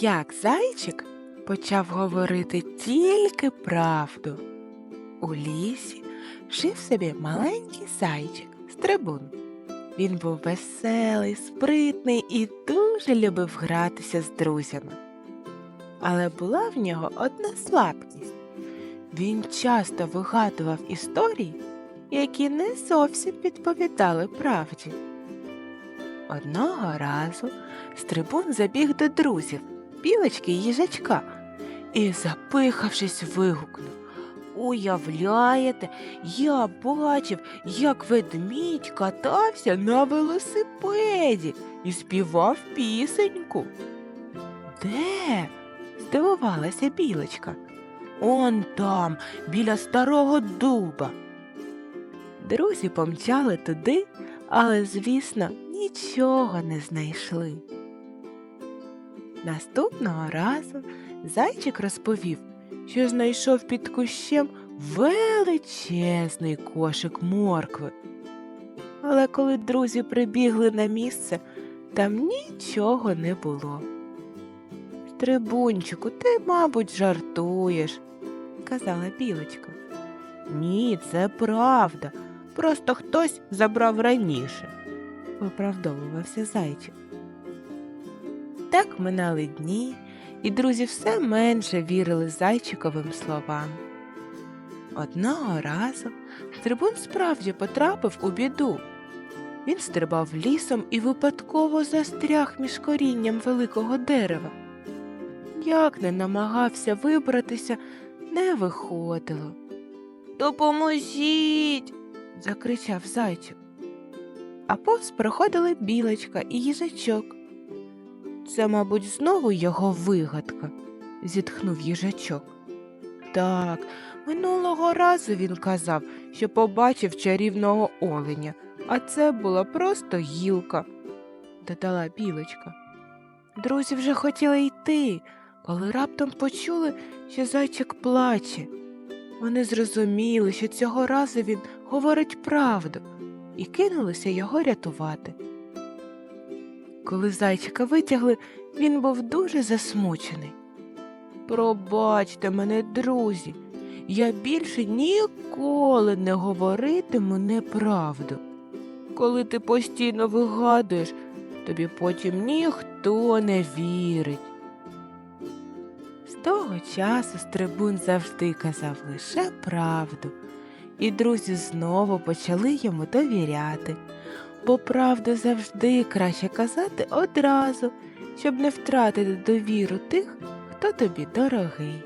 як зайчик почав говорити тільки правду. У лісі жив собі маленький зайчик стрибун. Він був веселий, спритний і дуже любив гратися з друзями. Але була в нього одна слабкість. Він часто вигадував історії, які не зовсім відповідали правді. Одного разу стрибун забіг до друзів, білочки їжачка, і, запихавшись, вигукнув Уявляєте, я бачив, як ведмідь катався на велосипеді і співав пісеньку. Де? здивувалася білочка. Он там, біля старого дуба. Друзі помчали туди, але, звісно, нічого не знайшли. Наступного разу зайчик розповів, що знайшов під кущем величезний кошик моркви. Але коли друзі прибігли на місце, там нічого не було. Стрибунчику, ти, мабуть, жартуєш, сказала білочка. Ні, це правда. Просто хтось забрав раніше, виправдовувався зайчик. Так минали дні, і друзі все менше вірили зайчиковим словам. Одного разу стрибун справді потрапив у біду. Він стрибав лісом і випадково застряг між корінням великого дерева. Як не намагався вибратися, не виходило. Допоможіть. закричав зайчик. А повз проходили білочка і їжачок. Це, мабуть, знову його вигадка, зітхнув їжачок. Так, минулого разу він казав, що побачив чарівного оленя, а це була просто гілка, додала білочка. Друзі вже хотіли йти, коли раптом почули, що зайчик плаче. Вони зрозуміли, що цього разу він говорить правду, і кинулися його рятувати. Коли зайчика витягли, він був дуже засмучений. Пробачте мене, друзі, я більше ніколи не говоритиму неправду. Коли ти постійно вигадуєш, тобі потім ніхто не вірить. З того часу стрибун завжди казав лише правду, і друзі знову почали йому довіряти, бо правду завжди краще казати одразу, щоб не втратити довіру тих, хто тобі дорогий.